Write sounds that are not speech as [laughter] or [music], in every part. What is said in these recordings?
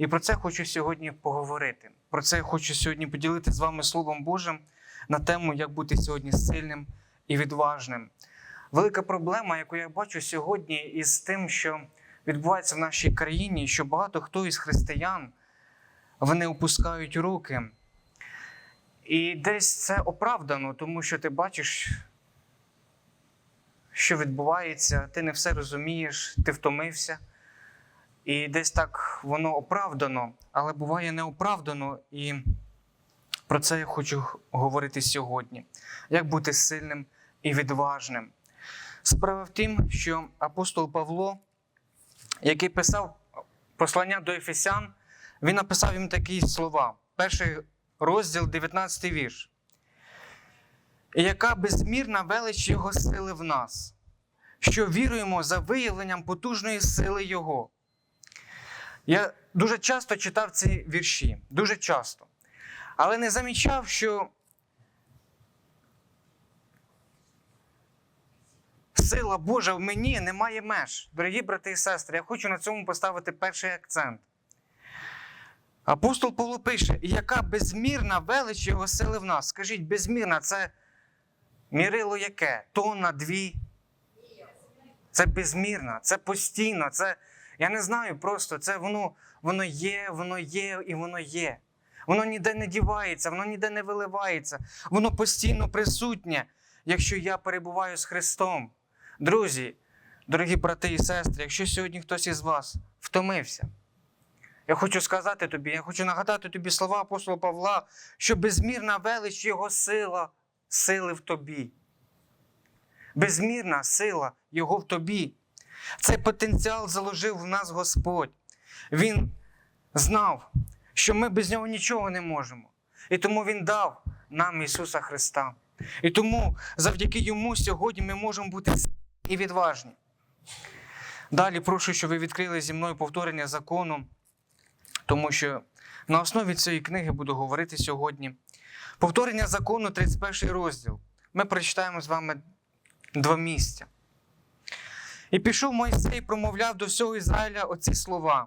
І про це хочу сьогодні поговорити. Про це я хочу сьогодні поділити з вами Словом Божим на тему, як бути сьогодні сильним і відважним. Велика проблема, яку я бачу сьогодні, із тим, що відбувається в нашій країні, що багато хто із християн вони опускають руки. І десь це оправдано, тому що ти бачиш, що відбувається, ти не все розумієш, ти втомився. І десь так воно оправдано, але буває неоправдано. І про це я хочу говорити сьогодні. Як бути сильним і відважним? Справа в тім, що апостол Павло, який писав послання до Ефесян, він написав їм такі слова. Перший розділ, 19 вірш. Яка безмірна велич Його сили в нас, що віруємо за виявленням потужної сили Його. Я дуже часто читав ці вірші, дуже часто. Але не замічав, що сила Божа в мені не має меж. Дорогі брати і сестри, я хочу на цьому поставити перший акцент. Апостол Павло пише, яка безмірна велич його сили в нас. Скажіть, безмірна це мірило яке? Тонна, дві. Це безмірна, це постійно, це, я не знаю, просто це воно, воно є, воно є і воно є. Воно ніде не дівається, воно ніде не виливається, воно постійно присутнє, якщо я перебуваю з Христом. Друзі, дорогі брати і сестри, якщо сьогодні хтось із вас втомився, я хочу сказати тобі, я хочу нагадати тобі слова апостола Павла, що безмірна велич Його сила, сили в тобі. Безмірна сила Його в тобі. Цей потенціал заложив в нас Господь. Він знав, що ми без нього нічого не можемо. І тому Він дав нам Ісуса Христа. І тому завдяки Йому сьогодні ми можемо бути і відважні. Далі прошу, щоб ви відкрили зі мною повторення закону, тому що на основі цієї книги буду говорити сьогодні. Повторення закону, 31 розділ. Ми прочитаємо з вами два місця. І пішов Мойсей промовляв до всього Ізраїля оці слова,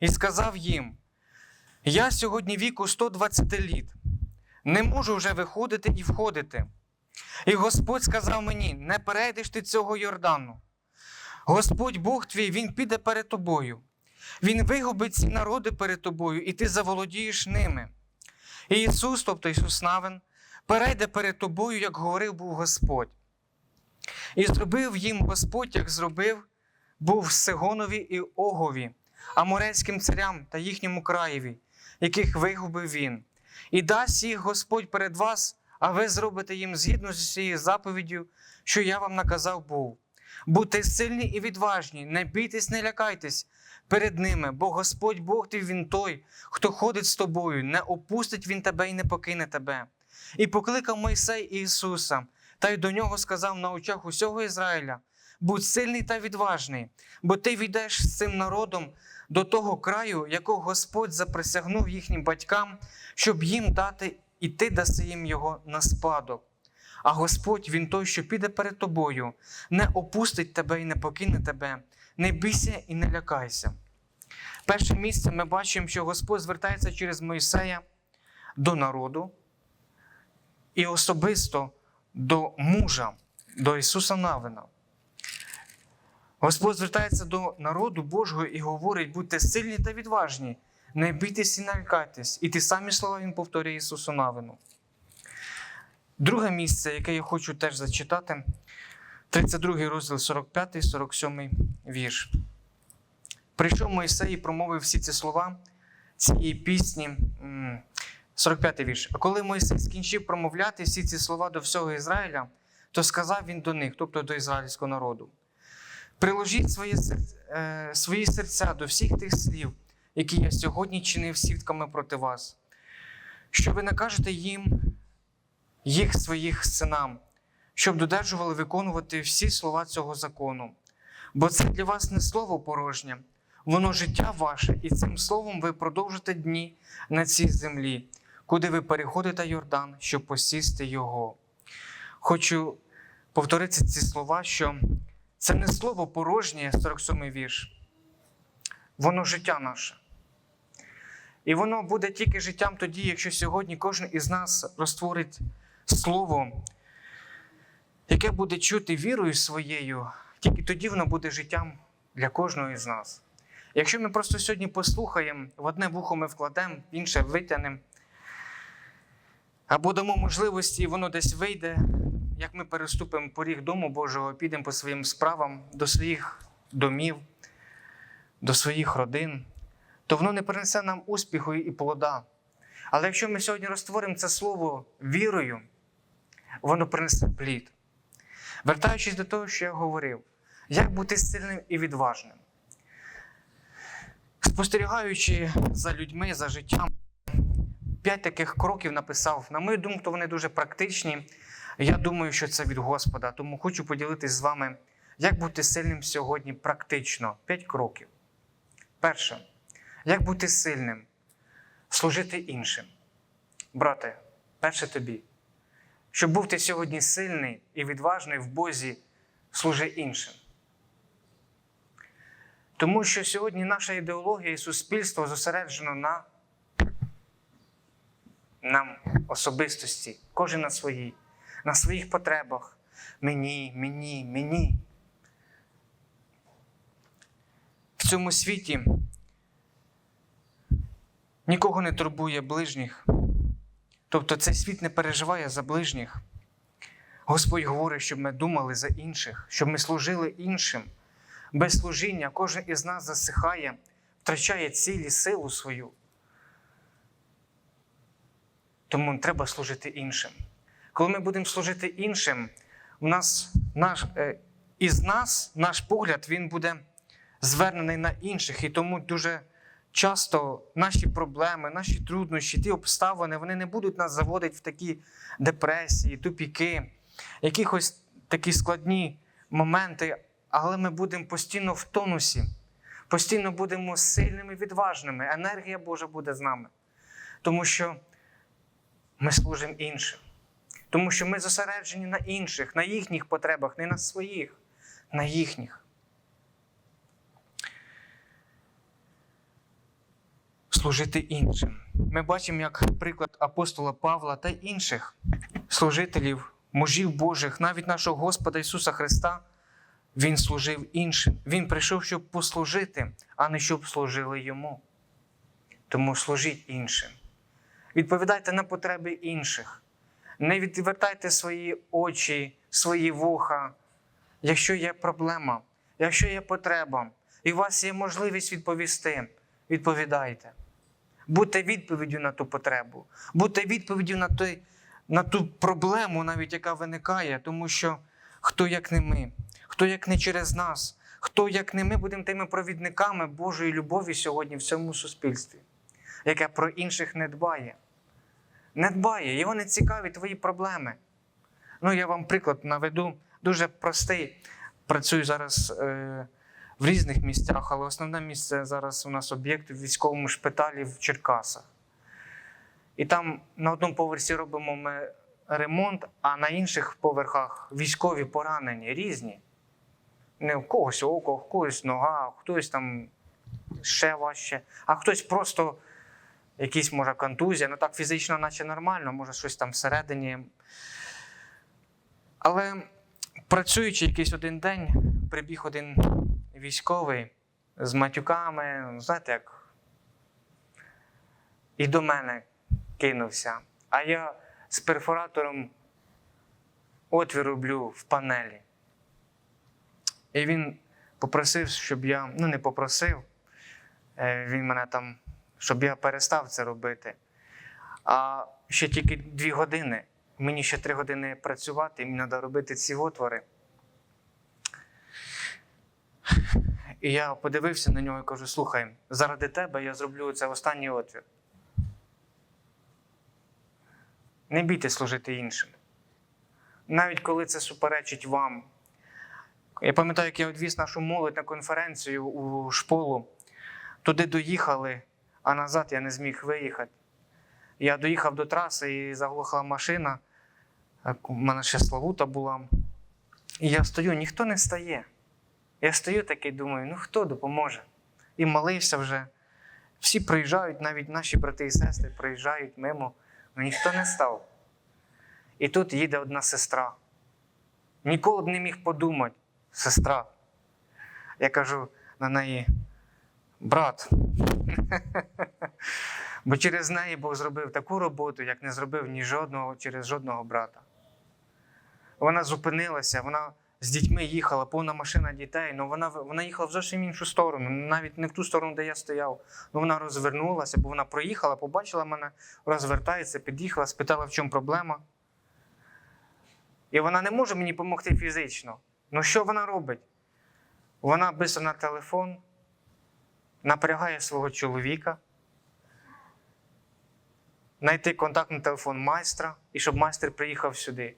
і сказав їм: Я сьогодні віку 120 літ, не можу вже виходити і входити. І Господь сказав мені: не перейдеш ти цього Йордану. Господь Бог твій, Він піде перед тобою. Він вигубить ці народи перед тобою, і ти заволодієш ними. І Ісус, тобто Ісус Навин, перейде перед тобою, як говорив був Господь. І зробив їм Господь, як зробив, був Сигонові і Огові, аморецьким царям та їхньому краєві, яких вигубив він. І дасть їх Господь перед вас, а ви зробите їм згідно з цією заповіддю, що я вам наказав був. Будьте сильні і відважні, не бійтесь, не лякайтесь перед ними, бо Господь Бог твій він той, хто ходить з тобою, не опустить він тебе і не покине тебе. І покликав Мойсей Ісуса, та й до нього сказав на очах усього Ізраїля: будь сильний та відважний, бо ти війдеш з цим народом до того краю, якого Господь заприсягнув їхнім батькам, щоб їм дати, і ти даси їм його на спадок. А Господь, Він той, що піде перед тобою, не опустить тебе і не покине тебе, не бійся і не лякайся. Перше місце ми бачимо, що Господь звертається через Мойсея до народу і особисто до мужа, до Ісуса Навина. Господь звертається до народу Божого і говорить: будьте сильні та відважні, не бійтесь і не лякайтесь. І ті самі слова Він повторює Ісусу Навину. Друге місце, яке я хочу теж зачитати, 32 розділ 45, 47 вірш. Прийшов Мойсей і промовив всі ці слова цієї пісні. 45 вірш. А коли Мойсей скінчив промовляти всі ці слова до всього Ізраїля, то сказав він до них, тобто до ізраїльського народу: приложіть свої, е, свої серця до всіх тих слів, які я сьогодні чинив свідками проти вас, що ви накажете їм їх своїх синам, щоб додержували виконувати всі слова цього закону. Бо це для вас не слово порожнє, воно життя ваше, і цим словом ви продовжите дні на цій землі, куди ви переходите Йордан, щоб посісти його. Хочу повторити ці слова, що це не слово порожнє, 47 вірш, воно життя наше. І воно буде тільки життям тоді, якщо сьогодні кожен із нас розтворить слово, яке буде чути вірою своєю, тільки тоді воно буде життям для кожного із нас. Якщо ми просто сьогодні послухаємо, в одне вухо ми вкладемо, в інше витягнемо, або дамо можливості, і воно десь вийде, як ми переступимо поріг дому Божого, підемо по своїм справам, до своїх домів, до своїх родин, то воно не принесе нам успіху і плода. Але якщо ми сьогодні розтворимо це слово вірою, воно принесе плід. Вертаючись до того, що я говорив, як бути сильним і відважним. Спостерігаючи за людьми, за життям, п'ять таких кроків написав. На мою думку, вони дуже практичні. Я думаю, що це від Господа, тому хочу поділитись з вами, як бути сильним сьогодні практично. П'ять кроків. Перше, як бути сильним, служити іншим. Брате, перше тобі. Щоб був ти сьогодні сильний і відважний в Бозі, служи іншим. Тому що сьогодні наша ідеологія і суспільство зосереджено на нам особистості, кожен на своїй, на своїх потребах. Мені, мені, мені. В цьому світі нікого не турбує ближніх. Тобто цей світ не переживає за ближніх. Господь говорить, щоб ми думали за інших, щоб ми служили іншим. Без служіння кожен із нас засихає, втрачає цілі силу свою. Тому треба служити іншим. Коли ми будемо служити іншим, у нас наш, е, із нас наш погляд він буде звернений на інших. І тому дуже часто наші проблеми, наші труднощі, ті обставини, вони не будуть нас заводити в такі депресії, тупіки, якихось такі складні моменти, але ми будемо постійно в тонусі, постійно будемо сильними, відважними. Енергія Божа буде з нами. Тому що ми служимо іншим. Тому що ми зосереджені на інших, на їхніх потребах, не на своїх, на їхніх. Служити іншим. Ми бачимо, як приклад апостола Павла та інших служителів, мужів Божих, навіть нашого Господа Ісуса Христа, Він служив іншим. Він прийшов, щоб послужити, а не щоб служили йому. Тому служіть іншим. Відповідайте на потреби інших. Не відвертайте свої очі, свої вуха. Якщо є проблема, якщо є потреба, і у вас є можливість відповісти, відповідайте. Будьте відповіддю на ту потребу, будьте відповіддю на, той, на ту проблему, навіть яка виникає, тому що хто як не ми, хто як не через нас, хто як не ми будемо тими провідниками Божої любові сьогодні в цьому суспільстві, яке про інших не дбає. Не дбає, його не цікаві твої проблеми. Ну, я вам приклад наведу дуже простий. Працюю зараз е, в різних місцях, але основне місце зараз у нас об'єкт в військовому шпиталі в Черкасах. І там на одному поверсі робимо ми ремонт, а на інших поверхах військові поранені різні. Не в когось око, в когось нога, хтось там ще важче, а хтось просто якісь, може, контузія. Ну так фізично, наче нормально, може щось там всередині. Але працюючи якийсь один день, прибіг один військовий з матюками, знаєте, як. І до мене кинувся. А я з перфоратором отвір роблю в панелі. І він попросив, щоб я, ну не попросив, е, він мене там, щоб я перестав це робити. А ще тільки дві години. Мені ще три години працювати, і мені треба робити ці отвори. І я подивився на нього і кажу: слухай, заради тебе я зроблю це останній отвір. Не бійте служити іншим. Навіть коли це суперечить вам. Я пам'ятаю, як я відвіз нашу молодь на конференцію у школу. Туди доїхали, а назад я не зміг виїхати. Я доїхав до траси і заглохла машина. У мене ще Славута була. І я стою, ніхто не стає. Я стою такий, думаю, ну хто допоможе? І молився вже. Всі приїжджають, навіть наші брати і сестри приїжджають мимо, але ніхто не став. І тут їде одна сестра. Ніколи б не міг подумати, сестра. Я кажу на неї, брат. Бо через неї Бог зробив таку роботу, як не зробив ні жодного через жодного брата. Вона зупинилася, вона з дітьми їхала, повна машина дітей, але вона, вона їхала в зовсім іншу сторону, навіть не в ту сторону, де я стояв. Ну, вона розвернулася, бо вона проїхала, побачила мене, розвертається, під'їхала, спитала, в чому проблема. І вона не може мені допомогти фізично. Ну що вона робить? Вона бистро на телефон, напрягає свого чоловіка, знайти контактний телефон майстра і щоб майстер приїхав сюди.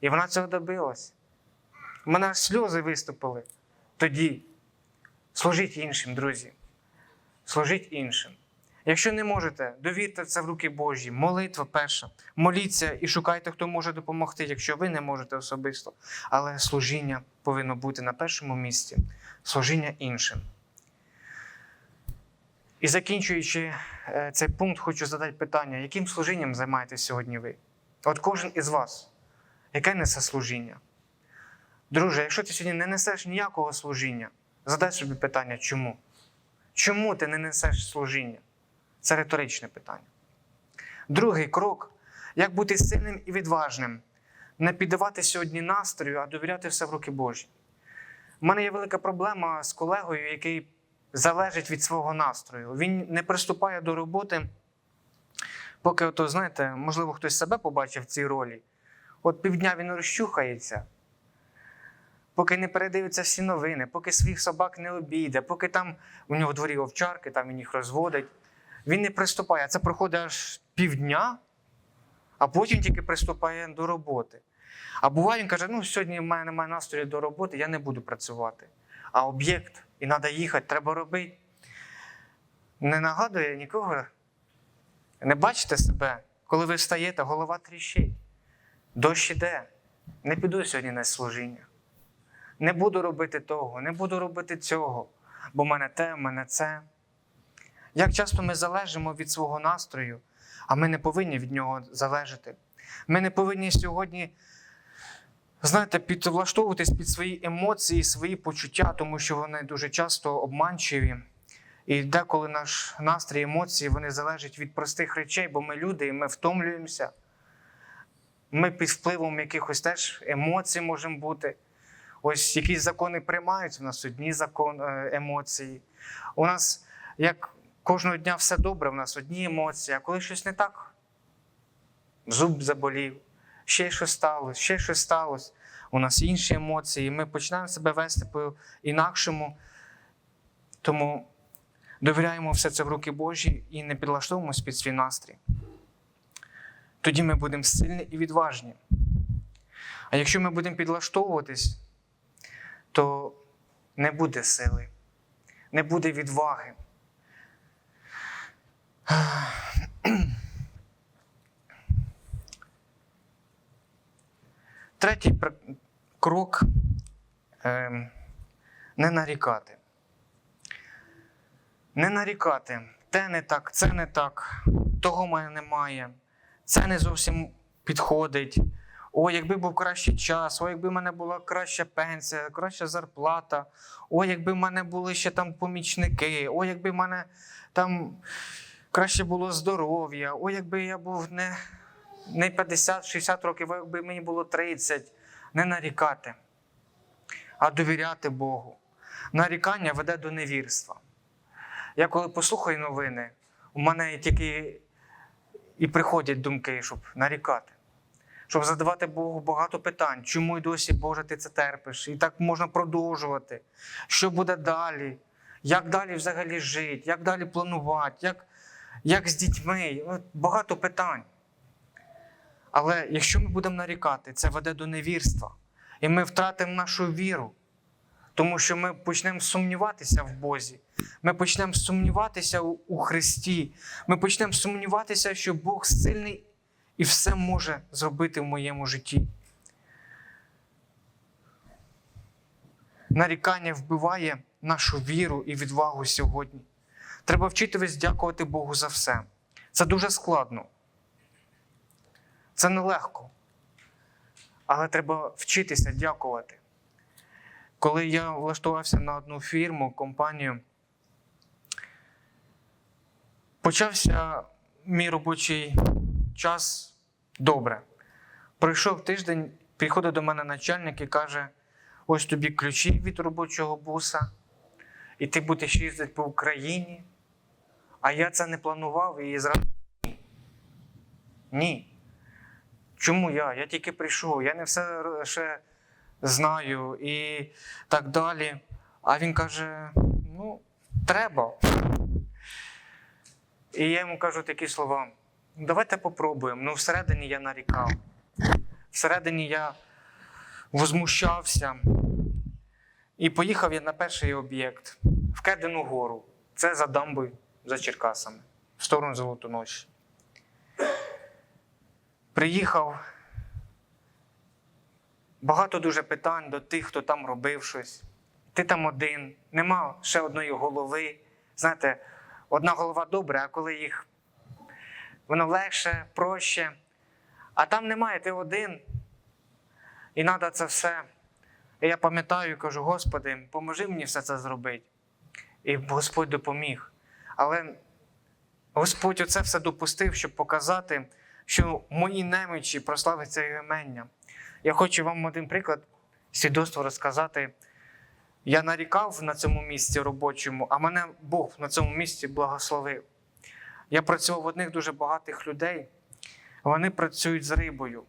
І вона цього добилась. У мене аж сльози виступили тоді. Служіть іншим, друзі. Служіть іншим. Якщо не можете, довірте це в руки Божі. Молитва перша. Моліться і шукайте, хто може допомогти, якщо ви не можете особисто. Але служіння повинно бути на першому місці. Служіння іншим. І закінчуючи е, цей пункт, хочу задати питання, яким служінням займаєтесь сьогодні ви? От кожен із вас, яке несе служіння? Друже, якщо ти сьогодні не несеш ніякого служіння, задай собі питання, чому? Чому ти не несеш служіння? Це риторичне питання. Другий крок як бути сильним і відважним, не піддавати сьогодні настрою, а довіряти все в руки Божі. У мене є велика проблема з колегою, який залежить від свого настрою. Він не приступає до роботи, поки, ото, знаєте, можливо, хтось себе побачив в цій ролі. От півдня він розчухається, поки не передивиться всі новини, поки своїх собак не обійде, поки там у нього в дворі овчарки, там він їх розводить. Він не приступає. Це проходить аж півдня, а потім тільки приступає до роботи. А буває, він каже: ну, сьогодні в мене немає настрою до роботи, я не буду працювати. А об'єкт, і треба їхати, треба робити. Не нагадує нікого. Не бачите себе, коли ви встаєте, голова тріщить. Дощ іде. Не піду сьогодні на служіння. Не буду робити того, не буду робити цього, бо в мене те, в мене це. Як часто ми залежимо від свого настрою, а ми не повинні від нього залежати. Ми не повинні сьогодні, знаєте, підлаштовуватись під свої емоції, свої почуття, тому що вони дуже часто обманчиві. І деколи наш настрій, емоції вони залежать від простих речей, бо ми люди, і ми втомлюємося. Ми під впливом якихось теж емоцій можемо бути. Ось якісь закони приймаються, у нас одні закон, е, емоції. У нас як кожного дня все добре, у нас одні емоції, а коли щось не так, зуб заболів, ще щось сталося, ще щось сталося. У нас інші емоції, ми починаємо себе вести по-інакшому. Тому довіряємо все це в руки Божі і не підлаштовуємося під свій настрій. Тоді ми будемо сильні і відважні. А якщо ми будемо підлаштовуватись, то не буде сили, не буде відваги. Третій крок ем, не нарікати. Не нарікати. Те не так, це не так, того мене немає, це не зовсім підходить. О, якби був кращий час, о, якби в мене була краща пенсія, краща зарплата, о, якби в мене були ще там помічники, о, якби в мене там краще було здоров'я, о, якби я був не, не 50-60 років, а якби мені було 30, не нарікати, а довіряти Богу. Нарікання веде до невірства. Я коли послухаю новини, у мене тільки і приходять думки, щоб нарікати щоб задавати Богу багато питань, чому й досі, Боже, ти це терпиш? І так можна продовжувати. Що буде далі? Як далі взагалі жити, як далі планувати, як, як з дітьми? Багато питань. Але якщо ми будемо нарікати, це веде до невірства. І ми втратимо нашу віру, тому що ми почнемо сумніватися в Бозі. Ми почнемо сумніватися у Христі. Ми почнемо сумніватися, що Бог сильний і все може зробити в моєму житті. Нарікання вбиває нашу віру і відвагу сьогодні. Треба вчитись дякувати Богу за все. Це дуже складно. Це нелегко. Але треба вчитися дякувати. Коли я влаштувався на одну фірму, компанію, почався мій робочий час добре. Пройшов тиждень, приходить до мене начальник і каже: ось тобі ключі від робочого буса, і ти будеш їздити по Україні. А я це не планував і зразу. ні. Ні. Чому я? Я тільки прийшов, я не все ще знаю і так далі. А він каже: ну, треба. І я йому кажу такі слова: давайте попробуємо. Ну, всередині я нарікав. Всередині я возмущався. І поїхав я на перший об'єкт в Кедену гору. Це за дамбою, за Черкасами, в сторону Золотоноші. Приїхав. Багато дуже питань до тих, хто там робив щось. Ти там один, нема ще одної голови. Знаєте, одна голова добре, а коли їх воно легше, проще. А там немає, ти один. І треба це все. І я пам'ятаю і кажу: Господи, поможи мені все це зробити. І Господь допоміг. Але Господь оце все допустив, щоб показати, що мої немічі прославиться його імення. Я хочу вам один приклад свідоцтво розказати. Я нарікав на цьому місці робочому, а мене Бог на цьому місці благословив. Я працював в одних дуже багатих людей, вони працюють з рибою.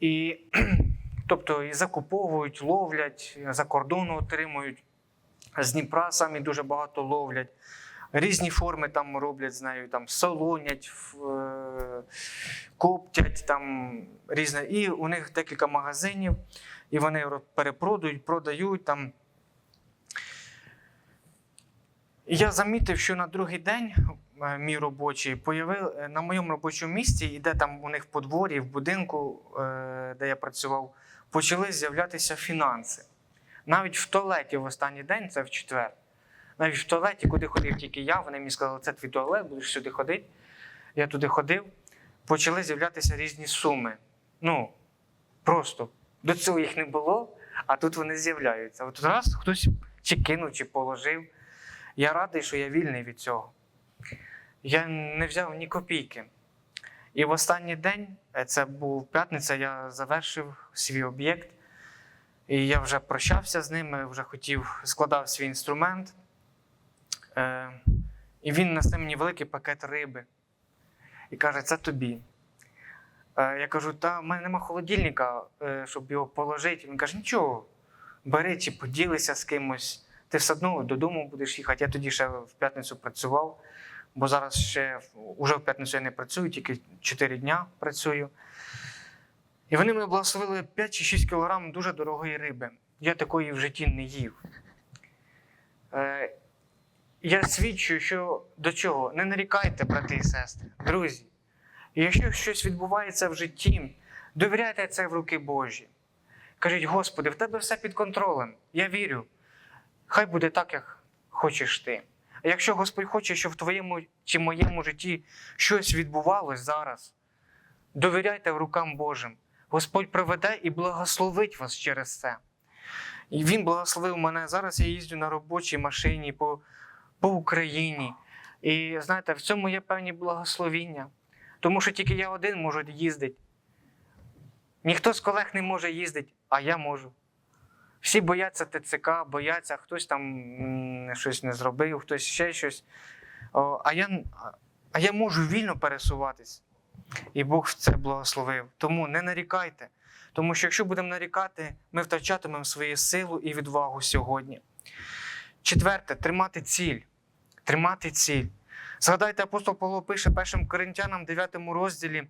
І, [clears throat] тобто і закуповують, ловлять, за кордону отримують, з Дніпра самі дуже багато ловлять. Різні форми там роблять з нею, там солонять, е, коптять там різне. І у них декілька магазинів, і вони ро- перепродають, продають там. Я замітив, що на другий день е, мій робочий появив е, на моєму робочому місці, і де там у них подворі, в будинку, де я працював, почали з'являтися фінанси. Навіть в туалеті в останній день, це в четвер. Навіть в туалеті, куди ходив тільки я, вони мені сказали, це твій туалет, будеш сюди ходити. Я туди ходив, почали з'являтися різні суми. Ну, просто до цього їх не було, а тут вони з'являються. От раз хтось чи кинув, чи положив. Я радий, що я вільний від цього. Я не взяв ні копійки. І в останній день, е, це був п'ятниця, я завершив свій об'єкт. І я вже прощався з ними, вже хотів, складав свій інструмент. Е, і він несе мені великий пакет риби. І каже, це тобі. Е, я кажу, та в мене нема холодильника, е, щоб його положити. Він каже, нічого, бери чи поділися з кимось. Ти все одно додому будеш їхати. Я тоді ще в п'ятницю працював, бо зараз ще уже в п'ятницю я не працюю, тільки 4 дня працюю. І вони мене благословили 5 чи 6 кілограм дуже дорогої риби. Я такої в житті не їв. Я свідчу, що до чого? Не нарікайте, брати і сестри, друзі. Якщо щось відбувається в житті, довіряйте це в руки Божі. Кажіть, Господи, в тебе все під контролем. Я вірю. Хай буде так, як хочеш ти. А якщо Господь хоче, щоб в твоєму чи моєму житті щось відбувалось зараз, довіряйте рукам Божим. Господь проведе і благословить вас через це. І Він благословив мене. Зараз я їздю на робочій машині по, по Україні. І знаєте, в цьому є певні благословіння. Тому що тільки я один можу їздити. Ніхто з колег не може їздити, а я можу. Всі бояться ТЦК, бояться, хтось там щось не зробив, хтось ще щось. А, я, а я можу вільно пересуватись. І Бог це благословив. Тому не нарікайте. Тому що якщо будемо нарікати, ми втрачатимемо свою силу і відвагу сьогодні. Четверте, тримати ціль. Тримати ціль. Згадайте, апостол Павло пише першим Коринтянам, 9 розділі,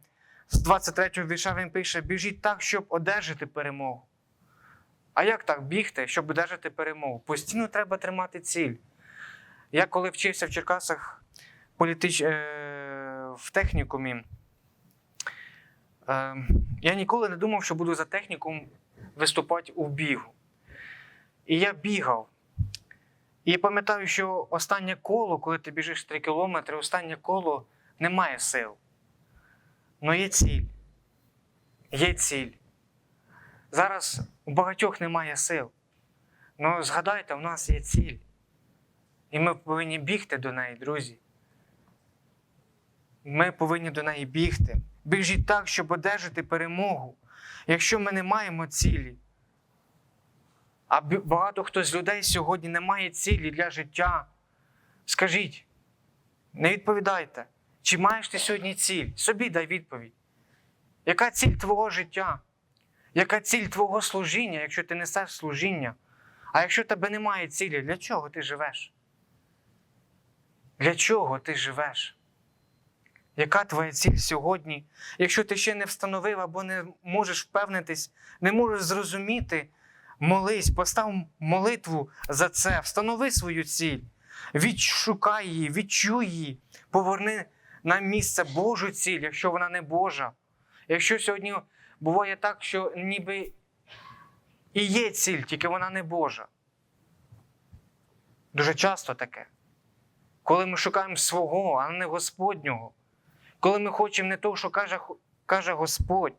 з 23 вірша він пише: біжіть так, щоб одержати перемогу. А як так бігти, щоб одержати перемогу? Постійно треба тримати ціль. Я коли вчився в Черкасах політич... е... в технікумі, е... я ніколи не думав, що буду за технікум виступати у бігу. І я бігав. І пам'ятаю, що останнє коло, коли ти біжиш 3 кілометри, останнє коло немає сил. Ну є ціль. Є ціль. Зараз у багатьох немає сил. Ну згадайте, у нас є ціль. І ми повинні бігти до неї, друзі. Ми повинні до неї бігти. Біжіть так, щоб одержати перемогу. Якщо ми не маємо цілі, а багато хто з людей сьогодні не має цілі для життя, скажіть, не відповідайте, чи маєш ти сьогодні ціль? Собі дай відповідь. Яка ціль твого життя? Яка ціль твого служіння, якщо ти несеш служіння? А якщо тебе немає цілі, для чого ти живеш? Для чого ти живеш? Яка твоя ціль сьогодні? Якщо ти ще не встановив або не можеш впевнитись, не можеш зрозуміти, молись, постав молитву за це, встанови свою ціль, відшукай її, відчуй її, поверни на місце Божу ціль, якщо вона не Божа. Якщо сьогодні буває так, що ніби і є ціль, тільки вона не Божа. Дуже часто таке. Коли ми шукаємо свого, а не Господнього. Коли ми хочемо не того, що каже, каже Господь.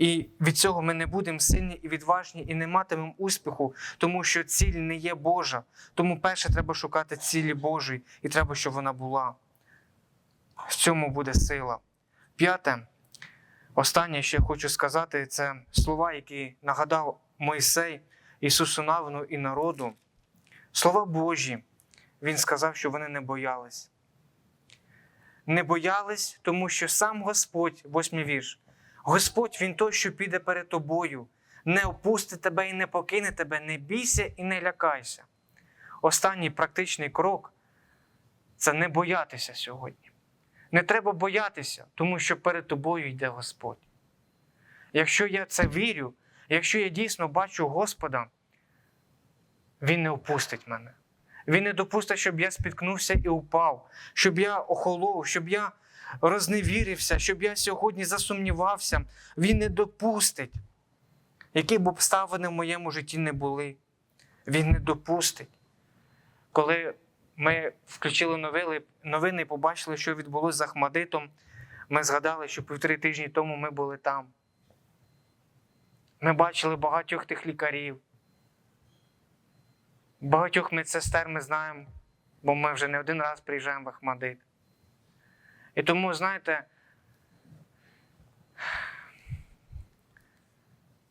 І від цього ми не будемо сильні і відважні, і не матимемо успіху, тому що ціль не є Божа. Тому перше треба шукати цілі Божої, і треба, щоб вона була. В цьому буде сила. П'яте, останнє, що я хочу сказати, це слова, які нагадав Мойсей Ісусу Навину і народу. Слова Божі. Він сказав, що вони не боялись. Не боялись, тому що сам Господь, восьмий вірш, Господь Він той, що піде перед тобою, не опустить тебе і не покине тебе, не бійся і не лякайся. Останній практичний крок це не боятися сьогодні. Не треба боятися, тому що перед тобою йде Господь. Якщо я це вірю, якщо я дійсно бачу Господа, Він не опустить мене. Він не допустить, щоб я спіткнувся і упав, щоб я охолов, щоб я розневірився, щоб я сьогодні засумнівався. Він не допустить, які б обставини в моєму житті не були. Він не допустить. Коли ми включили новини, новини і побачили, що відбулося з Ахмадитом, ми згадали, що півтори тижні тому ми були там. Ми бачили багатьох тих лікарів. Багатьох медсестер ми знаємо, бо ми вже не один раз приїжджаємо в Ахмадит. І тому, знаєте,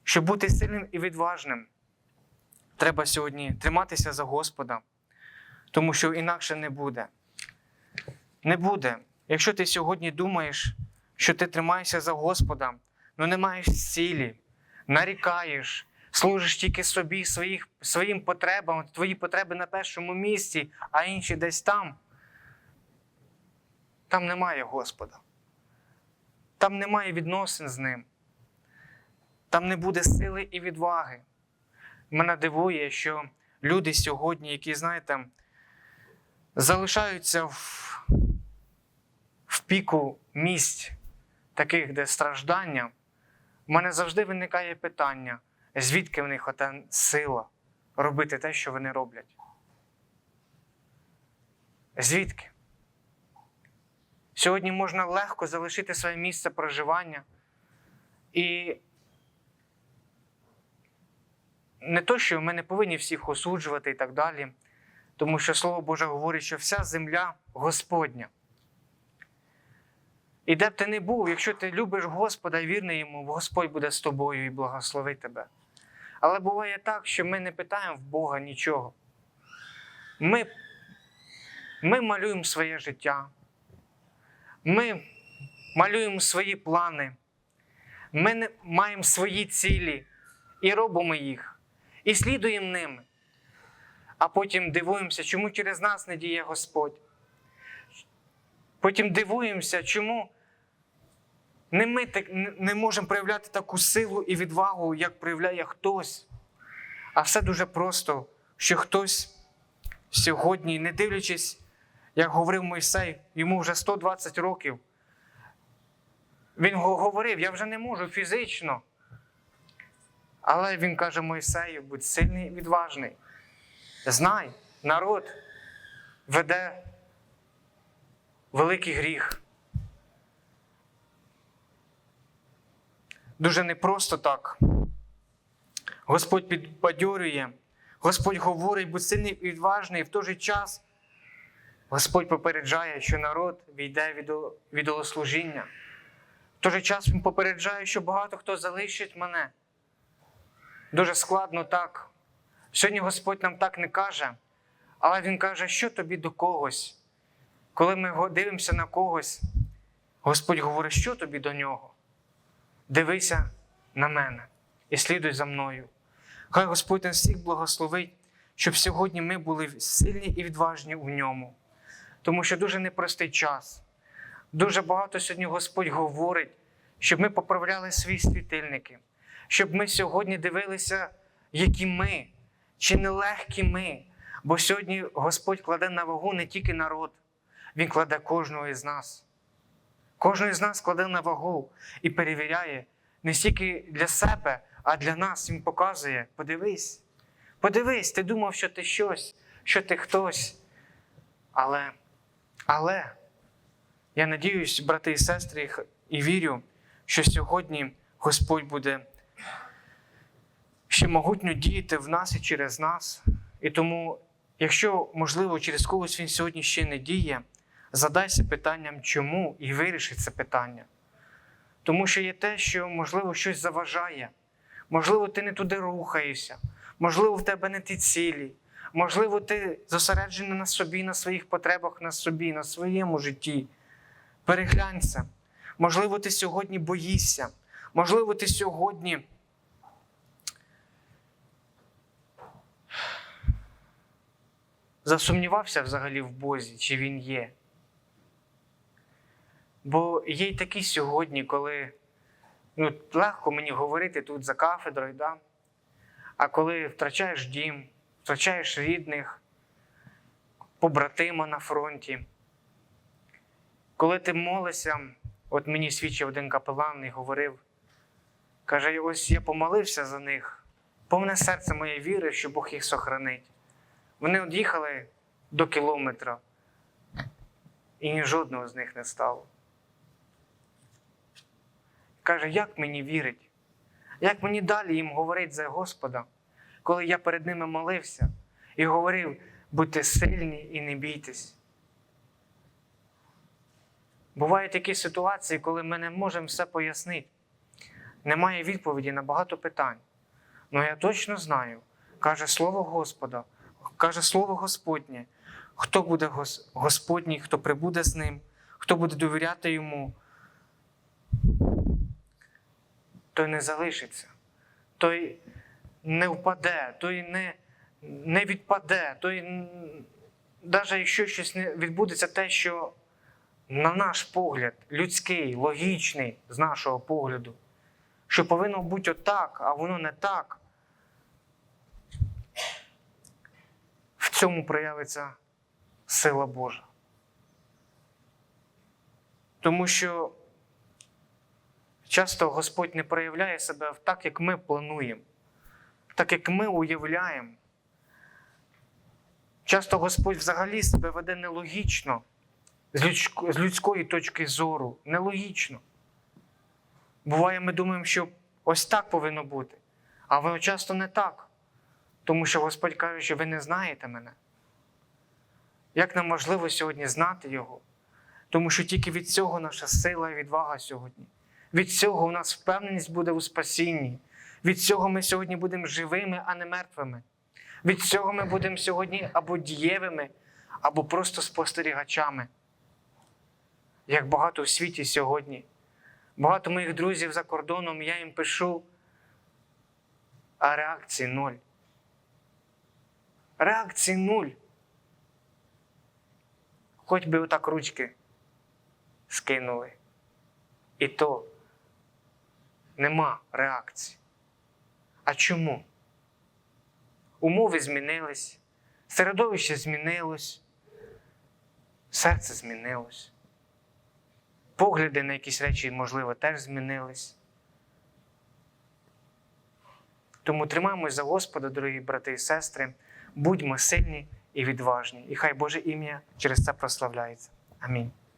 щоб бути сильним і відважним, треба сьогодні триматися за Господа, тому що інакше не буде. Не буде. Якщо ти сьогодні думаєш, що ти тримаєшся за Господа, але не маєш цілі, нарікаєш, служиш тільки собі, своїх, своїм потребам, твої потреби на першому місці, а інші десь там. Там немає Господа. Там немає відносин з ним. Там не буде сили і відваги. Мене дивує, що люди сьогодні, які, знаєте, залишаються в, в піку місць, таких, де страждання, в мене завжди виникає питання, звідки в них ота сила робити те, що вони роблять? Звідки? Сьогодні можна легко залишити своє місце проживання і не то, що ми не повинні всіх осуджувати і так далі, тому що Слово Боже говорить, що вся земля Господня. І де б ти не був, якщо ти любиш Господа і вірний йому, Господь буде з тобою і благословить тебе. Але буває так, що ми не питаємо в Бога нічого. Ми, ми малюємо своє життя. Ми малюємо свої плани, ми маємо свої цілі і робимо їх, і слідуємо ними. А потім дивуємося, чому через нас не діє Господь. Потім дивуємося, чому не ми так, не- можемо проявляти таку силу і відвагу, як проявляє хтось. А все дуже просто, що хтось сьогодні, не дивлячись як говорив Мойсей, йому вже 120 років. Він говорив: я вже не можу фізично. Але він каже Мойсею, будь сильний і відважний. Знай, народ веде великий гріх. Дуже непросто так. Господь підбадьорює, Господь говорить, будь сильний і відважний, і в той же час Господь попереджає, що народ війде від ідол- від ідолослужіння. В той же час Він попереджає, що багато хто залишить мене. Дуже складно так. Сьогодні Господь нам так не каже, але Він каже, що тобі до когось. Коли ми дивимося на когось, Господь говорить, що тобі до нього. Дивися на мене і слідуй за мною. Хай Господь нас всіх благословить, щоб сьогодні ми були сильні і відважні у ньому. Тому що дуже непростий час. Дуже багато сьогодні Господь говорить, щоб ми поправляли свої світильники, щоб ми сьогодні дивилися, які ми, чи нелегкі ми. Бо сьогодні Господь кладе на вагу не тільки народ, Він кладе кожного із нас. Кожного із нас кладе на вагу і перевіряє не стільки для себе, а для нас. Він показує: подивись, подивись, ти думав, що ти щось, що ти хтось. Але, але я надіюсь, брати і сестри, і вірю, що сьогодні Господь буде ще могутньо діяти в нас і через нас. І тому, якщо, можливо, через когось він сьогодні ще не діє, задайся питанням, чому, і виріши це питання. Тому що є те, що, можливо, щось заважає, можливо, ти не туди рухаєшся, можливо, в тебе не ті цілі, можливо, ти зосереджений на собі, на своїх потребах, на собі, на своєму житті. Переглянь це. Можливо, ти сьогодні боїшся, можливо, ти сьогодні. Засумнівався взагалі в Бозі, чи він є. Бо є й такі сьогодні, коли ну, легко мені говорити тут за кафедрою, да? а коли втрачаєш дім, втрачаєш рідних, побратима на фронті, коли ти молишся, от мені свідчив один капелан і говорив, каже: ось я помолився за них, повне серце моє віри, що Бог їх сохранить. Вони од'їхали до кілометра, і ні жодного з них не стало. Каже, як мені вірить? Як мені далі їм говорить за Господа, коли я перед ними молився і говорив, будьте сильні і не бійтесь. Бувають такі ситуації, коли ми не можемо все пояснити. Немає відповіді на багато питань. Але я точно знаю, каже Слово Господа, каже Слово Господнє, хто буде Гос- Господній, хто прибуде з ним, хто буде довіряти йому, той не залишиться, той не впаде, той не, не відпаде, той, навіть якщо щось не відбудеться, те, що на наш погляд, людський, логічний, з нашого погляду, що повинно бути отак, а воно не так. В цьому проявиться сила Божа. Тому що часто Господь не проявляє себе так, як ми плануємо, так як ми уявляємо. Часто Господь взагалі себе веде нелогічно, з людсько- з людської точки зору, нелогічно. Буває, ми думаємо, що ось так повинно бути, а воно часто не так. Тому що Господь каже, що ви не знаєте мене. Як нам можливо сьогодні знати Його? Тому що тільки від цього наша сила і відвага сьогодні. Від цього у нас впевненість буде у спасінні. Від цього ми сьогодні будемо живими, а не мертвими. Від цього ми будемо сьогодні або дієвими, або просто спостерігачами. Як багато в світі сьогодні. Багато моїх друзів за кордоном, я їм пишу, а реакції ноль. Реакції нуль. Хоч би отак ручки скинули. І то нема реакції. А чому? Умови змінились, середовище змінилось, серце змінилось. Погляди на якісь речі, можливо, теж змінились. Тому тримаємось за Господа, дорогі брати і сестри, будьмо сильні і відважні. І хай Боже ім'я через це прославляється. Амінь.